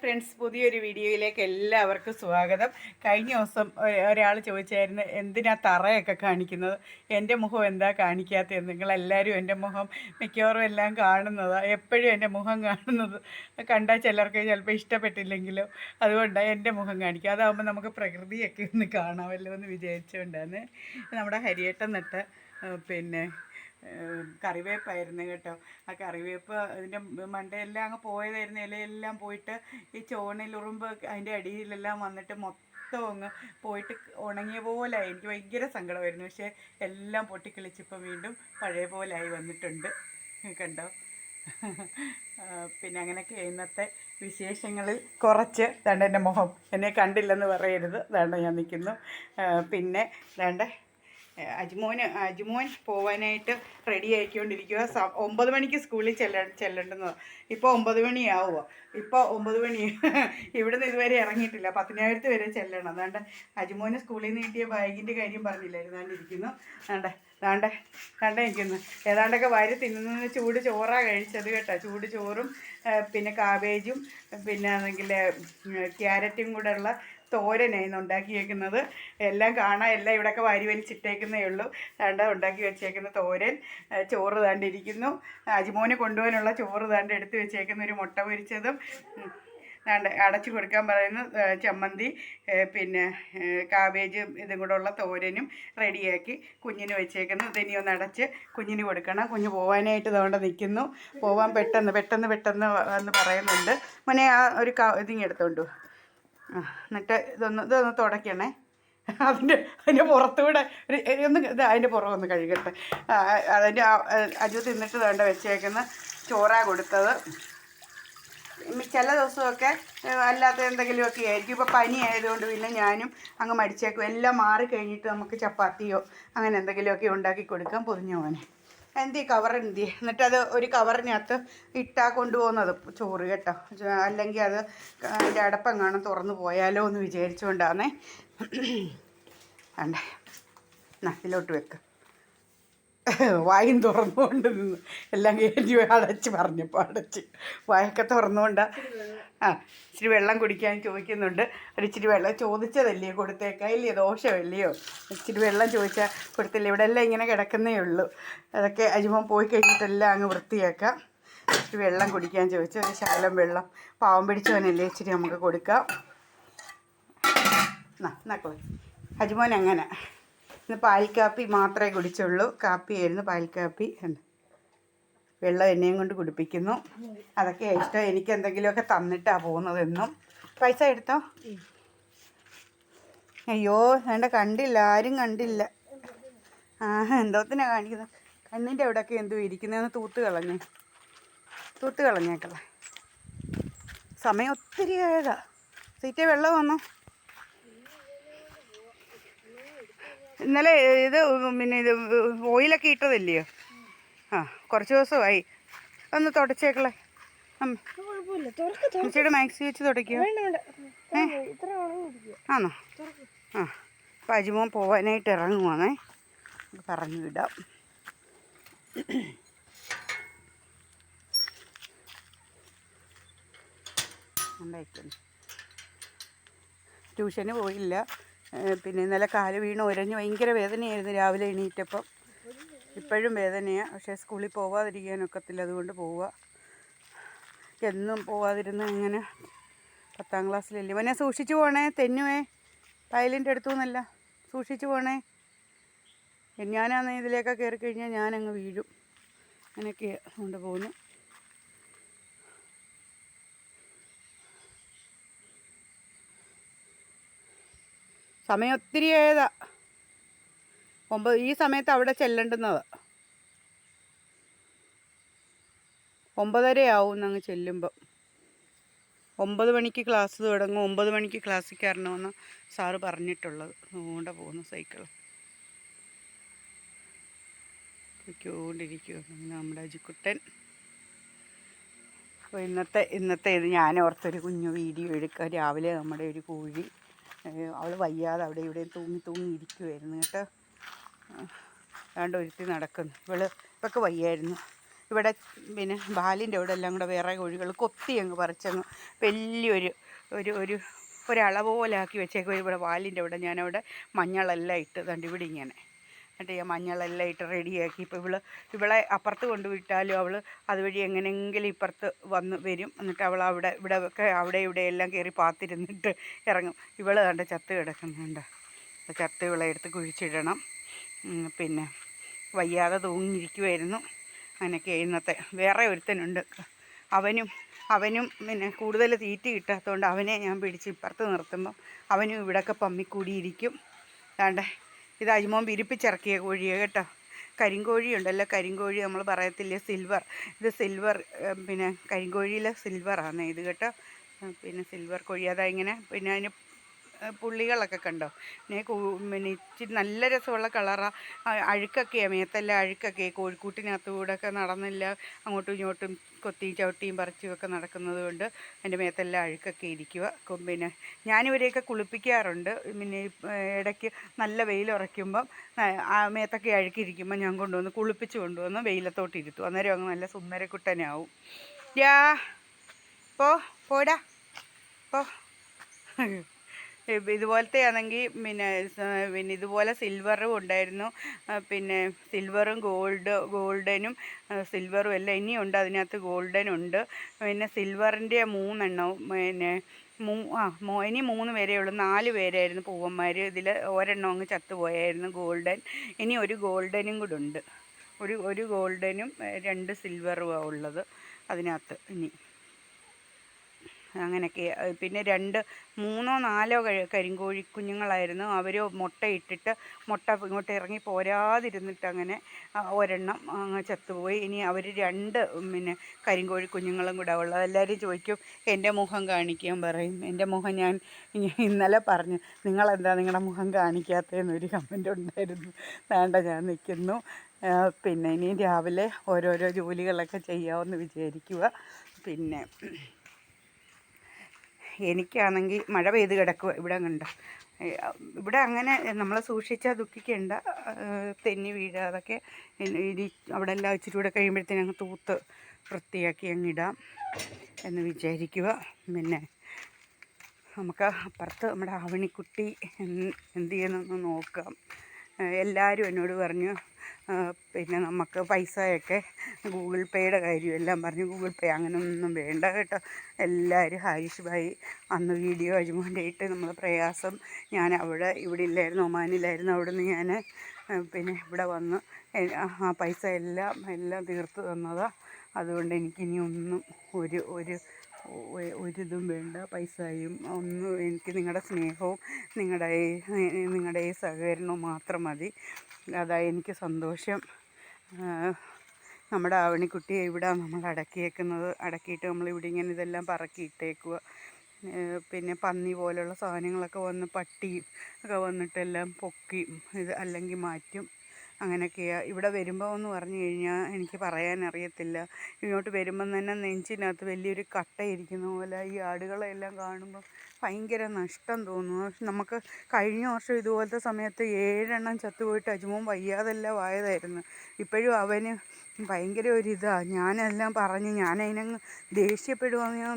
Friends പുതിയൊരു വീഡിയോയിലേക്ക് എല്ലാവർക്കും സ്വാഗതം. കഴിഞ്ഞ ദിവസം ഒരാൾ ചോദിച്ചായിരുന്നു എന്തിനാ തറയൊക്കെ കാണിക്കുന്നത്? എന്റെ മുഖം എന്താ കാണിക്കാത്തത്? നിങ്ങളെല്ലാവരും എന്റെ മുഖം മിക്കവാറും എല്ലാം കാണുന്നതാണ് എപ്പോഴും എന്റെ മുഖം കാണുന്നത് കണ്ടാൽ ചിലർക്ക് ചിലപ്പോൾ ഇഷ്ടപ്പെട്ടില്ലെങ്കിലും അതുകൊണ്ടാണ് എന്റെ മുഖം കാണിക്കുക. അതാകുമ്പോൾ നമുക്ക് പ്രകൃതിയൊക്കെ ഒന്ന് കാണാമല്ലോ എന്ന് വിചാരിച്ചുകൊണ്ടാണ് നമ്മുടെ ഹരിയേട്ടൻ നട്ട പിന്നെ കറിവേപ്പായിരുന്നു കേട്ടോ. ആ കറിവേപ്പ് അതിന്റെ മണ്ടയെല്ലാം അങ്ങ് പോയതായിരുന്നു. ഇലയെല്ലാം പോയിട്ട് ഈ ചോണിലുറുമ്പ് അതിന്റെ അടിയിലെല്ലാം വന്നിട്ട് മൊത്തം അങ്ങ് പോയിട്ട് ഉണങ്ങിയ പോലെ എനിക്ക് ഭയങ്കര സങ്കടമായിരുന്നു. പക്ഷേ എല്ലാം പൊട്ടിക്കിളിച്ചിപ്പം വീണ്ടും പഴയ പോലായി വന്നിട്ടുണ്ട്. കണ്ടോ? പിന്നെ അങ്ങനെയൊക്കെ ഇന്നത്തെ വിശേഷങ്ങളിൽ കുറച്ച് ദാണ്ട എന്റെ മുഖം എന്നെ കണ്ടില്ലെന്ന് പറയരുത്. ദാണ്ട ഞാൻ നിൽക്കുന്നു. പിന്നെ ദാണ്ട അജ്മോന് അജ്മോൻ പോവാനായിട്ട് റെഡി ആയിക്കൊണ്ടിരിക്കുക ഒമ്പത് മണിക്ക് സ്കൂളിൽ ചെല്ല ചെല്ലേണ്ടുന്നത് ഇപ്പോൾ ഒമ്പത് മണിയാവുമോ ഇപ്പോൾ ഒമ്പത് മണി. ഇവിടുന്ന് ഇതുവരെ ഇറങ്ങിയിട്ടില്ല. പത്തിനായിരത്തി വരെ ചെല്ലണം. അതുകൊണ്ട് അജ്മോന് സ്കൂളിൽ നിന്ന് കിട്ടിയ ബാഗിന്റെ കാര്യം പറഞ്ഞില്ലായിരുന്നു. അതുകൊണ്ട് ഇരിക്കുന്നു. വേണ്ട ദാണ്ട കണ്ട നിൽക്കുന്നു ഏതാണ്ടൊക്കെ വാരി തിന്നുന്ന ചൂട് ചോറാണ് കഴിച്ചത് കേട്ടോ. ചൂട് ചോറും പിന്നെ കാബേജും പിന്നെ ആണെങ്കിൽ ക്യാരറ്റും കൂടെ ഉള്ള തോരനായിരുന്നു ഉണ്ടാക്കിയേക്കുന്നത്. എല്ലാം കാണാൻ എല്ലാം ഇവിടെയൊക്കെ വാരി വലിച്ചിട്ടേക്കുന്നേ ഉള്ളൂ. ദാണ്ട ഉണ്ടാക്കി വെച്ചേക്കുന്ന തോരൻ ചോറ് താണ്ടിരിക്കുന്നു അജിമോന് കൊണ്ടുപോകാനുള്ള ചോറ് താണ്ട് എടുത്ത് വെച്ചേക്കുന്ന ഒരു മുട്ട പൊരിച്ചതും ദാണ്ട് അടച്ചു കൊടുക്കാൻ പറയുന്ന ചമ്മന്തി പിന്നെ കാബേജ് ഇതും കൂടെ ഉള്ള തോരനും റെഡിയാക്കി കുഞ്ഞിന് വെച്ചേക്കുന്നു. ഇതിനി ഒന്ന് അടച്ച് കുഞ്ഞിന് കൊടുക്കണം. കുഞ്ഞ് പോവാനായിട്ട് ഇതുകൊണ്ട് നിൽക്കുന്നു. പോവാൻ പെട്ടെന്ന് പെട്ടെന്ന് പെട്ടെന്ന് എന്ന് പറയുന്നുണ്ട്. മോനെ ആ ഒരു ക ഇതിങ്ങ് എടുത്തോണ്ടു. എന്നിട്ട് ഇതൊന്ന് ഇതൊന്ന് തുടയ്ക്കണേ. അതിന്റെ അതിന്റെ പുറത്തുകൂടെ ഒരു ഒന്ന് ഇത് അതിന്റെ പുറമൊന്ന് കഴുകട്ടെ. അതിന്റെ അജു തിന്നിട്ട് വേണ്ട വെച്ചേക്കുന്ന ചോറാ കൊടുത്തത്. ചില ദിവസമൊക്കെ അല്ലാത്ത എന്തെങ്കിലുമൊക്കെ ആയിരിക്കും. ഇപ്പോൾ പനി ആയതുകൊണ്ട് പിന്നെ ഞാനും അങ്ങ് മടിച്ചേക്കും എല്ലാം മാറി കഴിഞ്ഞിട്ട് നമുക്ക് ചപ്പാത്തിയോ അങ്ങനെ എന്തെങ്കിലുമൊക്കെ ഉണ്ടാക്കി കൊടുക്കാം പൊതിഞ്ഞ പോകാൻ എന്തി കവർ എന്തി എന്നിട്ടത് ഒരു കവറിനകത്ത് ഇട്ടാ കൊണ്ടുപോകുന്നത്. ചോറ് കേട്ടോ. അല്ലെങ്കിൽ അത് അതിന്റെ കാണും തുറന്നു പോയാലോ എന്ന് വിചാരിച്ചുകൊണ്ടാണേ വേണ്ടേ? നട്ടിലോട്ട് വെക്കുക വെക്ക്. വായും തുറന്നുകൊണ്ട് എല്ലാം കയറ്റി അടച്ച് പറഞ്ഞപ്പോൾ അടച്ച് വായൊക്കെ തുറന്നുകൊണ്ട്. ആ ഇച്ചിരി വെള്ളം കുടിക്കാൻ ചോദിക്കുന്നുണ്ട്. ഒരു ഇച്ചിരി വെള്ളം ചോദിച്ചതല്ലേ കൊടുത്തേക്കാ? ഇല്ലേ ദോഷമല്ലയോ? ഇച്ചിരി വെള്ളം ചോദിച്ചാൽ കൊടുത്തില്ല? ഇവിടെ എല്ലാം ഇങ്ങനെ കിടക്കുന്നേ ഉള്ളൂ. അതൊക്കെ അജിമോൻ പോയി കഴിഞ്ഞിട്ടെല്ലാം അങ്ങ് വൃത്തിയാക്കാം. ഇച്ചിരി വെള്ളം കുടിക്കാൻ ചോദിച്ചു. ഒരു ശകലം വെള്ളം. പാവം പിടിച്ചവനല്ലേ ഇച്ചിരി നമുക്ക് കൊടുക്കാം. എന്നാ എന്നാക്കോളെ അജിമോൻ അങ്ങനെ ഇന്ന് കാപ്പി മാത്രമേ കുടിച്ചുള്ളൂ. കാപ്പിയായിരുന്നു പാൽ കാപ്പി ഉണ്ട്. വെള്ളം എന്നെയും കൊണ്ട് കുടിപ്പിക്കുന്നു. അതൊക്കെ ഇഷ്ടം. എനിക്ക് എന്തെങ്കിലുമൊക്കെ തന്നിട്ടാണ് പോകുന്നതെന്നും. പൈസ എടുത്തോ? അയ്യോ വേണ്ട കണ്ടില്ല. ആരും കണ്ടില്ല. ആ എന്തോത്തിനാ കാണിക്കുന്നത്? കണ്ണിന്റെ അവിടെയൊക്കെ എന്തോ ഇരിക്കുന്നതെന്ന് തൂത്ത് കളഞ്ഞേ. തൂത്ത് കളഞ്ഞേക്കളെ സമയം ഒത്തിരി ആയതാ സീറ്റേ വെള്ളം വന്നോ? ഇന്നലെ ഇത് പിന്നെ ഇത് ഓയിലൊക്കെ ഇട്ടതല്ലയോ? ആ കുറച്ച് ദിവസമായി. ഒന്ന് തുടച്ചേക്കളെ. അമ്മച്ചിയുടെ മാക്സി വെച്ച് തുടയ്ക്കുക. ആണോ? ആ. അപ്പം അജിമോൻ പോവാനായിട്ട് ഇറങ്ങുവാണേ. പറഞ്ഞു വിടാം. ട്യൂഷന് പോയില്ല. പിന്നെ ഇന്നലെ കാൽ വീണ് ഉരഞ്ഞ് ഭയങ്കര വേദനയായിരുന്നു. രാവിലെ എണീറ്റപ്പം ഇപ്പോഴും വേദനയാണ് പക്ഷേ സ്കൂളിൽ പോവാതിരിക്കാനൊക്കത്തില്ല അതുകൊണ്ട് പോവുക എന്നും പോവാതിരുന്ന് ഇങ്ങനെ പത്താം ക്ലാസ്സിലല്ലേ. ഇവനെ സൂക്ഷിച്ചു പോണേ. തെന്നുവേ. ടൈലിന്റെ അടുത്തു നിന്നല്ല. സൂക്ഷിച്ചു പോണേ. ഞാനാന്ന് ഇതിലേക്കൊക്കെ കയറി കഴിഞ്ഞാൽ ഞാനങ്ങ് വീഴും. അങ്ങനെയൊക്കെ കൊണ്ട് പോകുന്നു. സമയം ഒത്തിരി ഏതാ ഒമ്പത് ഈ സമയത്ത് അവിടെ ചെല്ലേണ്ടുന്നത്. ഒമ്പതര ആവും അങ്ങ് ചെല്ലുമ്പോൾ ഒമ്പത് മണിക്ക് ക്ലാസ് തുടങ്ങും. ഒമ്പത് മണിക്ക് ക്ലാസ്സിൽ കയറണമെന്ന് സാറ് പറഞ്ഞിട്ടുള്ളത്. അതുകൊണ്ട് പോകുന്നു സൈക്കിൾ. പൊയ്ക്കൊണ്ടിരിക്കുകയാണ് നമ്മുടെ അജിക്കുട്ടൻ. അപ്പോൾ ഇന്നത്തെ ഇന്നത്തെ ഇത് ഞാൻ ഓർത്തൊരു കുഞ്ഞു വീഡിയോ എടുക്കുക. രാവിലെ നമ്മുടെ ഒരു കോഴി അവൾ വയ്യാതെ അവിടെ ഇവിടെ തൂങ്ങി തൂങ്ങി ഇരിക്കുമായിരുന്നു കേട്ടോ. അതുകൊണ്ട് ഒരുത്തി നടക്കുന്നു. ഇവൾ ഇവൾക്ക് വയ്യായിരുന്നു. ഇവിടെ പിന്നെ ബാലിന്റെ അവിടെ എല്ലാം കൂടെ വേറെ കോഴികൾ കൊത്തി അങ്ങ് പറിച്ചങ്ങ് വലിയൊരു ഒരു ഒരു ഒരളവോലാക്കി ആക്കി വെച്ചേക്കും ഇവിടെ വാലിന്റെ അവിടെ. ഞാനവിടെ മഞ്ഞളെല്ലാം ഇട്ട് തണ്ട് ഇവിടെ ഇങ്ങനെ എന്നിട്ട് മഞ്ഞളെല്ലാം ഇട്ട് റെഡിയാക്കി. ഇപ്പോൾ ഇവൾ ഇവളെ അപ്പുറത്ത് കൊണ്ടുവിട്ടാലും അവൾ അതുവഴി എങ്ങനെയെങ്കിലും ഇപ്പുറത്ത് വന്ന് വരും. എന്നിട്ട് അവൾ അവിടെ ഇവിടെ ഒക്കെ അവിടെ ഇവിടെ എല്ലാം കയറി പാത്തിരുന്നിട്ട് ഇറങ്ങും. ഇവൾ കണ്ട് ചത്ത് കിടക്കുന്നുണ്ട് ചത്ത് ഇവളെ എടുത്ത് കുഴിച്ചിടണം. പിന്നെ വയ്യാതെ തൂങ്ങിയിരിക്കുമായിരുന്നു അങ്ങനെയൊക്കെ ഇന്നത്തെ വേറെ ഒരുത്തനുണ്ട്. അവനും അവനും പിന്നെ കൂടുതൽ തീറ്റ കിട്ടാത്തതുകൊണ്ട് അവനെ ഞാൻ പിടിച്ച് ഇപ്പുറത്ത് നിർത്തുമ്പോൾ അവനും ഇവിടെയൊക്കെ പമ്മിക്കൂടിയിരിക്കും. അതാണ്ട് ഇത് അജിമോൻ വിരിപ്പിച്ചിറക്കിയ കോഴിയാണ് കേട്ടോ. കരിങ്കോഴി ഉണ്ടല്ലോ കരിങ്കോഴി നമ്മൾ പറയത്തില്ലേ സിൽവർ. ഇത് സിൽവർ പിന്നെ കരിങ്കോഴിയിലെ സിൽവറാണ് ഇത് കേട്ടോ. പിന്നെ സിൽവർ കോഴി. അതാ ഇങ്ങനെ പിന്നെ അതിന് പുള്ളികളൊക്കെ കണ്ടോ? പിന്നെ പിന്നെ ഇച്ചിരി നല്ല രസമുള്ള കളറാണ് അഴുക്കൊക്കെയാണ് മേത്തല്ല അഴുക്കൊക്കെ കോഴിക്കൂട്ടിനകത്ത് കൂടെ ഒക്കെ നടന്നില്ല അങ്ങോട്ടും ഇങ്ങോട്ടും കൊത്തിയും ചവിട്ടിയും പറിച്ചും ഒക്കെ നടക്കുന്നത് കൊണ്ട് എന്റെ മേത്തെല്ലാം അഴുക്കൊക്കെ ഇരിക്കുക. പിന്നെ ഞാനിവരെയൊക്കെ കുളിപ്പിക്കാറുണ്ട്. പിന്നെ ഇടയ്ക്ക് നല്ല വെയിലുറയ്ക്കുമ്പം ആ മേത്തൊക്കെ അഴുക്കിരിക്കുമ്പോൾ ഞാൻ കൊണ്ടുവന്ന് കുളിപ്പിച്ച് കൊണ്ടുവന്ന് വെയിലത്തോട്ട് ഇരുത്തും അന്നേരം അങ്ങ് നല്ല സുന്ദരക്കുട്ടനാവും. യാ പോ പോടാ പോ. ഇതുപോലത്തെ ആണെങ്കിൽ പിന്നെ പിന്നെ ഇതുപോലെ സിൽവറും ഉണ്ടായിരുന്നു. പിന്നെ സിൽവറും ഗോൾഡ് ഗോൾഡനും സിൽവറും എല്ലാം ഇനിയുണ്ട് അതിനകത്ത് ഗോൾഡൻ ഉണ്ട്. പിന്നെ സിൽവറിന്റെ മൂന്നെണ്ണവും പിന്നെ മൂ ആ മോ ഇനി മൂന്ന് പേരേ ഉള്ളൂ. നാല് പേരായിരുന്നു പൂവന്മാർ ഇതിൽ ഒരെണ്ണം അങ്ങ് ചത്തുപോയായിരുന്നു ഗോൾഡൻ ഇനി ഒരു ഗോൾഡനും കൂടെ ഉണ്ട്. ഒരു ഒരു ഗോൾഡനും രണ്ട് സിൽവറുമാണ് ഉള്ളത് അതിനകത്ത് ഇനി. അങ്ങനെയൊക്കെ. പിന്നെ രണ്ട് മൂന്നോ നാലോ കരിങ്കോഴി കുഞ്ഞുങ്ങളായിരുന്നു. അവർ മുട്ടയിട്ടിട്ട് മുട്ട ഇങ്ങോട്ട് ഇറങ്ങി പോരാതിരുന്നിട്ട് അങ്ങനെ ഒരെണ്ണം അങ്ങ് ചത്തുപോയി. ഇനി അവർ രണ്ട് പിന്നെ കരിങ്കോഴി കുഞ്ഞുങ്ങളും കൂടെ ഉള്ളത്. എല്ലാവരും ചോദിക്കും എന്റെ മുഖം കാണിക്കാൻ പറയും. എന്റെ മുഖം ഞാൻ ഇന്നലെ പറഞ്ഞു നിങ്ങളെന്താ നിങ്ങളുടെ മുഖം കാണിക്കാത്തതെന്നൊരു കമന്റ് ഉണ്ടായിരുന്നു. വേണ്ട ഞാൻ നിൽക്കുന്നു പിന്നെ ഇനി രാവിലെ ഓരോരോ ജോലികളൊക്കെ ചെയ്യാമെന്ന് വിചാരിക്കുക പിന്നെ എനിക്കാണെങ്കിൽ മഴ പെയ്ത് കിടക്കുക ഇവിടെ കണ്ട. ഇവിടെ അങ്ങനെ നമ്മളെ സൂക്ഷിച്ചാൽ ദുഃഖിക്കേണ്ട. തെന്നി വീഴാതൊക്കെ അതൊക്കെ ഇനി അവിടെ എല്ലാം ഇച്ചിരി കൂടെ കഴിയുമ്പോഴത്തേനും അങ്ങ് തൂത്ത് വൃത്തിയാക്കി അങ്ങിടാം എന്ന് വിചാരിക്കുക പിന്നെ നമുക്ക് അപ്പുറത്ത് നമ്മുടെ ആവണിക്കുട്ടി എന്ത് ചെയ്യുന്നതെന്ന് നോക്കാം. എല്ലാവരും എന്നോട് പറഞ്ഞു പിന്നെ നമുക്ക് പൈസയൊക്കെ ഗൂഗിൾ പേയുടെ കാര്യമെല്ലാം പറഞ്ഞു. ഗൂഗിൾ പേ അങ്ങനെയൊന്നും വേണ്ട കേട്ടോ. എല്ലാവരും ഹാരിഷ് ഭായി അന്ന് വീഡിയോ അജ്മോന്റെ ഇട്ട് നമ്മൾ പ്രയാസം ഞാൻ അവിടെ ഇവിടെ ഇല്ലായിരുന്നു ഒമാനിലായിരുന്നു. അവിടെ നിന്ന് ഞാൻ പിന്നെ ഇവിടെ വന്ന് ആ പൈസ എല്ലാം എല്ലാം തീർത്ത് തന്നതാണ് അതുകൊണ്ട് എനിക്കിനി ഒന്നും ഒരു ഒരു ഒരിതും വേണ്ട. പൈസയും ഒന്നും എനിക്ക് നിങ്ങളുടെ സ്നേഹവും നിങ്ങളുടെ നിങ്ങളുടെ ഈ സഹകരണവും മാത്രം മതി. അതാ എനിക്ക് സന്തോഷം. നമ്മുടെ ആവണിക്കുട്ടിയെ ഇവിടെ നമ്മൾ അടക്കിയേക്കുന്നത് അടക്കിയിട്ട് നമ്മൾ ഇവിടെ ഇങ്ങനെ ഇതെല്ലാം പറക്കിയിട്ടേക്കുക പിന്നെ പന്നി പോലുള്ള സാധനങ്ങളൊക്കെ വന്ന് പട്ടിയും ഒക്കെ വന്നിട്ടെല്ലാം പൊക്കി ഇത് അല്ലെങ്കിൽ മാറ്റും. അങ്ങനെയൊക്കെയാണ് ഇവിടെ വരുമ്പോൾ എന്ന് പറഞ്ഞു കഴിഞ്ഞാൽ എനിക്ക് പറയാൻ അറിയത്തില്ല ഇങ്ങോട്ട് വരുമ്പം തന്നെ നെഞ്ചിനകത്ത് വലിയൊരു കട്ടയിരിക്കുന്ന പോലെ ഈ ആടുകളെല്ലാം കാണുമ്പോൾ ഭയങ്കര നഷ്ടം തോന്നുന്നു നമുക്ക് കഴിഞ്ഞ വർഷം ഇതുപോലത്തെ സമയത്ത് ഏഴെണ്ണം ചത്തുപോയിട്ട് അജുമോൻ വയ്യാതെല്ലാം ആയതായിരുന്നു. ഇപ്പോഴും അവന് ഭയങ്കര ഒരു ഇതാണ് ഞാനെല്ലാം പറഞ്ഞ് ഞാനതിനങ്ങ് ദേഷ്യപ്പെടുവാന്ന് ഞാൻ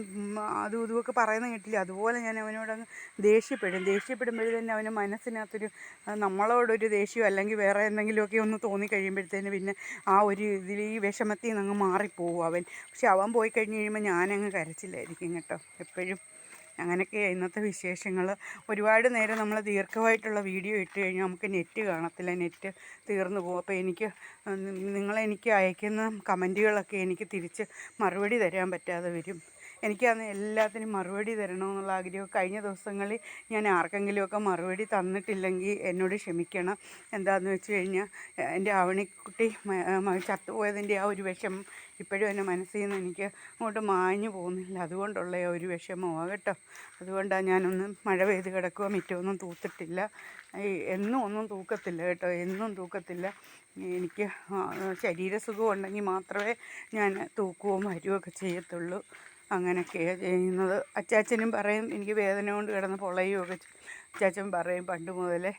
അതും ഇതുമൊക്കെ പറയുന്ന കേട്ടില്ല. അതുപോലെ ഞാൻ അവനോടങ്ങ് ദേഷ്യപ്പെടും. ദേഷ്യപ്പെടുമ്പോഴേ തന്നെ അവന് മനസ്സിനകത്തൊരു നമ്മളോടൊരു ദേഷ്യം അല്ലെങ്കിൽ വേറെ എന്തെങ്കിലുമൊക്കെ ഒന്ന് തോന്നി കഴിയുമ്പോഴത്തേന് പിന്നെ ആ ഒരു ഇതിൽ ഈ വിഷമത്തിൽ നിന്ന് അങ്ങ് മാറിപ്പോവും അവൻ. പക്ഷെ അവൻ പോയി കഴിഞ്ഞ് കഴിയുമ്പോൾ ഞാനങ്ങ് കരച്ചില്ലായിരിക്കും കേട്ടോ എപ്പോഴും. അങ്ങനെയൊക്കെയാണ് ഇന്നത്തെ വിശേഷങ്ങൾ. ഒരുപാട് നേരം നമ്മൾ ദീർഘമായിട്ടുള്ള വീഡിയോ ഇട്ട് കഴിഞ്ഞാൽ നമുക്ക് നെറ്റ് കാണത്തില്ല. നെറ്റ് തീർന്നു പോകും. അപ്പോൾ എനിക്ക് നിങ്ങളെനിക്ക് അയക്കുന്ന കമന്റുകളൊക്കെ എനിക്ക് തിരിച്ച് മറുപടി തരാൻ പറ്റാതെ വരും. എനിക്കന്ന് എല്ലാത്തിനും മറുപടി തരണമെന്നുള്ള ആഗ്രഹം. കഴിഞ്ഞ ദിവസങ്ങളിൽ ഞാൻ ആർക്കെങ്കിലുമൊക്കെ മറുപടി തന്നിട്ടില്ലെങ്കിൽ എന്നോട് ക്ഷമിക്കണം. എന്താണെന്ന് വെച്ച് കഴിഞ്ഞാൽ എന്റെ മ- ചത്തുപോയതിന്റെ ആ ഒരു വിഷമം ഇപ്പോഴും എന്റെ മനസ്സിൽ നിന്ന് എനിക്ക് അങ്ങോട്ട് മാഞ്ഞു പോകുന്നില്ല. അതുകൊണ്ടുള്ള ഒരു വിഷമമാണ് കേട്ടോ. അതുകൊണ്ടാണ് ഞാനൊന്ന് മഴ പെയ്ത് കിടക്കുക മിറ്റമൊന്നും തൂത്തിട്ടില്ല. എന്നും ഒന്നും തൂക്കത്തില്ല കേട്ടോ. എന്നും തൂക്കത്തില്ല. എനിക്ക് ശരീരസുഖം ഉണ്ടെങ്കിൽ മാത്രമേ ഞാൻ തൂക്കുകയും വരുകയൊക്കെ ചെയ്യത്തുള്ളൂ. അങ്ങനെയൊക്കെയാണ് ചെയ്യുന്നത്. അച്ചാച്ചനും പറയും എനിക്ക് വേദന കൊണ്ട് കിടന്ന് പൊളയുകയൊക്കെ ചെയ്യും. ചാച്ചൻ പറയും പണ്ട് മുതലേ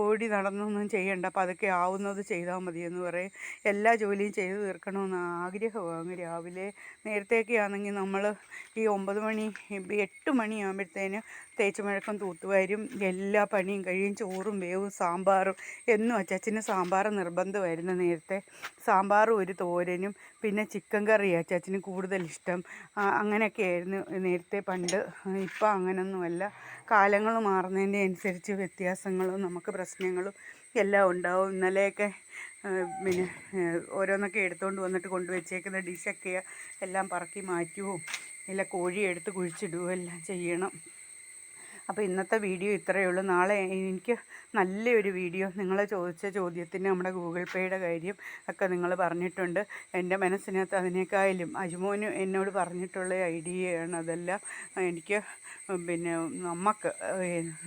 ഓടി നടന്നൊന്നും ചെയ്യണ്ട പതുക്കെ ആവുന്നത് ചെയ്താൽ മതിയെന്ന് പറയും. എല്ലാ ജോലിയും ചെയ്തു തീർക്കണമെന്ന് ആഗ്രഹമാണ് രാവിലെ. നേരത്തെയൊക്കെ ആണെങ്കിൽ നമ്മൾ ഈ ഒമ്പത് മണി എട്ട് മണിയാകുമ്പോഴത്തേന് തേച്ച് മഴക്കം തൂത്തുവാരും എല്ലാ പണിയും കഴിയും. ചോറും വേവും സാമ്പാറും. എന്നും അച്ചാച്ചന് സാമ്പാർ നിർബന്ധമായിരുന്നു നേരത്തെ. സാമ്പാറും ഒരു തോരനും പിന്നെ ചിക്കൻ കറി അച്ചാച്ചന് കൂടുതൽ ഇഷ്ടം. അങ്ങനെയൊക്കെ ആയിരുന്നു നേരത്തെ പണ്ട്. ഇപ്പം അങ്ങനൊന്നുമല്ല. കാലങ്ങൾ മാറുന്നതിന്റെ അനുസരിച്ച് വ്യത്യാസങ്ങളും നമുക്ക് പ്രശ്നങ്ങളും എല്ലാം ഉണ്ടാവും. ഇന്നലെയൊക്കെ പിന്നെ ഓരോന്നൊക്കെ എടുത്തുകൊണ്ട് വന്നിട്ട് കൊണ്ടുവച്ചേക്കുന്ന ഡിഷൊക്കെ എല്ലാം പറക്കി മാറ്റുകയും ഇല്ല കോഴി എടുത്ത് കുഴിച്ചിടുകയും എല്ലാം ചെയ്യണം. അപ്പോൾ ഇന്നത്തെ വീഡിയോ ഇത്രയേ ഉള്ളൂ. നാളെ എനിക്ക് നല്ലൊരു വീഡിയോ നിങ്ങൾ ചോദിച്ച ചോദ്യത്തിന് നമ്മുടെ ഗൂഗിൾ പേയുടെ കാര്യം ഒക്കെ നിങ്ങൾ പറഞ്ഞിട്ടുണ്ട്. എന്റെ മനസ്സിനകത്ത് അതിനേക്കാളും അജുമോന് എന്നോട് പറഞ്ഞിട്ടുള്ള ഐഡിയയാണ് അതെല്ലാം. എനിക്ക് പിന്നെ നമുക്ക്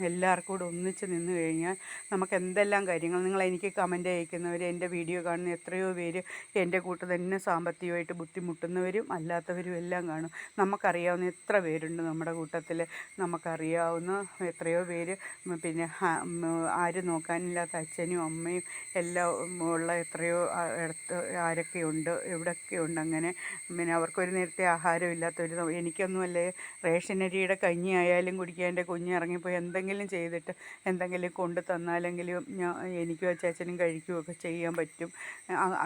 എല്ലാവർക്കും കൂടെ ഒന്നിച്ച് നിന്ന് കഴിഞ്ഞാൽ നമുക്ക് എന്തെല്ലാം കാര്യങ്ങൾ നിങ്ങൾ എനിക്ക് കമന്റ് അയക്കുന്നവർ എന്റെ വീഡിയോ കാണുന്ന എത്രയോ പേര് എന്റെ കൂട്ട് തന്നെ സാമ്പത്തികമായിട്ട് ബുദ്ധിമുട്ടുന്നവരും അല്ലാത്തവരും എല്ലാം കാണും. നമുക്കറിയാവുന്ന എത്ര പേരുണ്ട് നമ്മുടെ കൂട്ടത്തിൽ നമുക്കറിയാവുന്ന എത്രയോ പേര് പിന്നെ ആരും നോക്കാനില്ലാത്ത അച്ഛനും അമ്മയും എല്ലാം ഉള്ള എത്രയോ ആരൊക്കെയുണ്ട് എവിടെയൊക്കെയുണ്ട് അങ്ങനെ. പിന്നെ അവർക്കൊരു നേരത്തെ ആഹാരം ഇല്ലാത്തൊരു എനിക്കൊന്നുമല്ലേ റേഷനരിയുടെ കഞ്ഞി ആയാലും കുടിക്കാൻ എന്റെ കുഞ്ഞ് ഇറങ്ങിപ്പോയി. എന്തെങ്കിലും ചെയ്തിട്ട് എന്തെങ്കിലും കൊണ്ട് തന്നാലെങ്കിലും ഞാൻ എനിക്കും അച്ചാച്ചനും കഴിക്കുകയൊക്കെ ചെയ്യാൻ പറ്റും.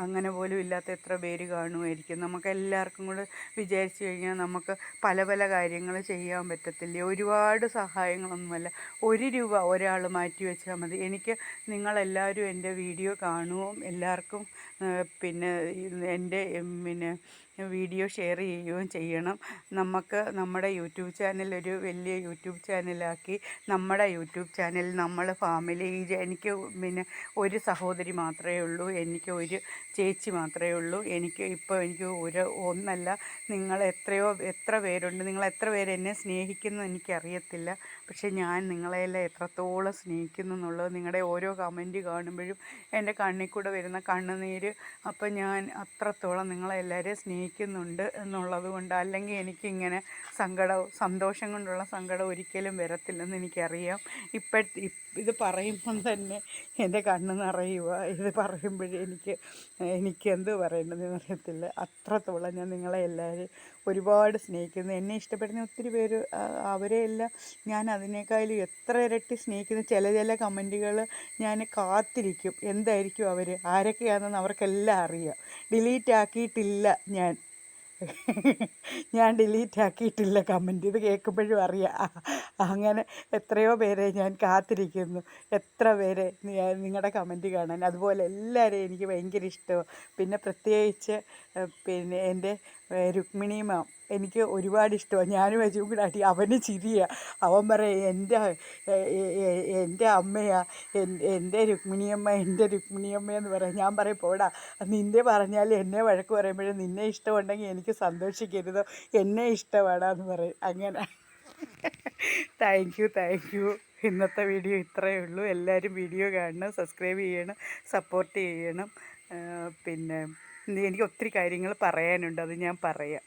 അങ്ങനെ പോലും ഇല്ലാത്ത എത്ര പേര് കാണുമായിരിക്കും. നമുക്ക് എല്ലാവർക്കും കൂടെ വിചാരിച്ചു കഴിഞ്ഞാൽ നമുക്ക് പല പല കാര്യങ്ങൾ ചെയ്യാൻ പറ്റത്തില്ലേ? ഒരുപാട് സഹായങ്ങളൊന്നുമല്ല ഒരു രൂപ ഒരാൾ മാറ്റി വെച്ചാൽ മതി. എനിക്ക് നിങ്ങളെല്ലാവരും എന്റെ വീഡിയോ കാണുകയും എല്ലാവർക്കും പിന്നെ എന്റെ പിന്നെ വീഡിയോ ഷെയർ ചെയ്യുകയും ചെയ്യണം. നമുക്ക് നമ്മുടെ യൂട്യൂബ് ചാനൽ ഒരു വലിയ യൂട്യൂബ് ചാനലാക്കി നമ്മുടെ യൂട്യൂബ് ചാനൽ നമ്മൾ ഫാമിലി എനിക്ക് പിന്നെ ഒരു സഹോദരി മാത്രമേ ഉള്ളൂ എനിക്ക് ഒരു ചേച്ചി മാത്രമേ ഉള്ളൂ എനിക്ക് ഇപ്പോൾ എനിക്ക് ഒരു ഒന്നല്ല. നിങ്ങൾ എത്രയോ എത്ര പേരുണ്ട് നിങ്ങൾ എത്ര പേര് എന്നെ സ്നേഹിക്കുന്നു എനിക്കറിയത്തില്ല. പക്ഷെ ഞാൻ നിങ്ങളെല്ലാം എത്രത്തോളം സ്നേഹിക്കുന്നു എന്നുള്ളത് നിങ്ങളുടെ ഓരോ കമന്റ് കാണുമ്പോഴും എന്റെ കണ്ണിൽ കൂടെ വരുന്ന കണ്ണുനീര്. അപ്പോൾ ഞാൻ അത്രത്തോളം നിങ്ങളെല്ലാവരെയും സ്നേഹിക്കുന്നുണ്ട് എന്നുള്ളത് കൊണ്ട് അല്ലെങ്കിൽ എനിക്കിങ്ങനെ സങ്കടവും സന്തോഷം കൊണ്ടുള്ള സങ്കടം ഒരിക്കലും വരത്തില്ലെന്ന് എനിക്കറിയാം. ഇപ്പോഴത്തെ ഇത് പറയുമ്പം തന്നെ എന്റെ കണ്ണ് നിറയുക. ഇത് പറയുമ്പോഴേ എനിക്ക് എനിക്ക് എന്ത് പറയേണ്ടതെന്ന് അറിയത്തില്ല. അത്രത്തോളം ഞാൻ നിങ്ങളെ എല്ലാവരും ഒരുപാട് സ്നേഹിക്കുന്നു. എന്നെ ഇഷ്ടപ്പെടുന്ന ഒത്തിരി പേര് അവരെ എല്ലാം ഞാൻ അതിനേക്കാളും എത്ര ഇരട്ടി സ്നേഹിക്കുന്ന. ചില ചില കമന്റുകൾ ഞാൻ കാത്തിരിക്കും. എന്തായിരിക്കും അവർ ആരൊക്കെയാണെന്ന് അവർക്കെല്ലാം അറിയാം. ഡിലീറ്റ് ആക്കിയിട്ടില്ല ഞാൻ. ഞാൻ ഡിലീറ്റ് ആക്കിയിട്ടില്ല കമന്റ് ഇത് കേൾക്കുമ്പോഴും അറിയാം. അങ്ങനെ എത്രയോ പേരെ ഞാൻ കാത്തിരിക്കുന്നു. എത്ര പേരെ നിങ്ങളുടെ കമന്റ് കാണാൻ. അതുപോലെ എല്ലാവരെയും എനിക്ക് ഭയങ്കര ഇഷ്ടമാണ് പിന്നെ പ്രത്യേകിച്ച് പിന്നെ എന്റെ രുക്മിണി മാം എനിക്ക് ഒരുപാട് ഇഷ്ടമാണ് ഞാനും അജുവും കൂടെ അടി അവന് ചിരിയാണ് അവൻ പറയും എന്റെ എന്റെ അമ്മയാ. എൻ- എന്റെ രുക്മിണിയമ്മ എന്റെ രുക്മിണിയമ്മ എന്ന് പറയും. ഞാൻ പറയും പോടാ. നിന്റെ പറഞ്ഞാൽ എന്നെ വഴക്ക് പറയുമ്പോഴും നിന്നെ ഇഷ്ടമുണ്ടെങ്കിൽ എനിക്ക് സന്തോഷിക്കരുത്. എന്നെ ഇഷ്ടമാടാന്ന് പറയും. അങ്ങനെ. താങ്ക് യു താങ്ക് യു ഇന്നത്തെ വീഡിയോ ഇത്രയേ ഉള്ളൂ. എല്ലാവരും വീഡിയോ കാണണം സബ്സ്ക്രൈബ് ചെയ്യണം സപ്പോർട്ട് ചെയ്യണം. പിന്നെ എനിക്ക് ഒത്തിരി കാര്യങ്ങൾ പറയാനുണ്ട് അത് ഞാൻ പറയാം.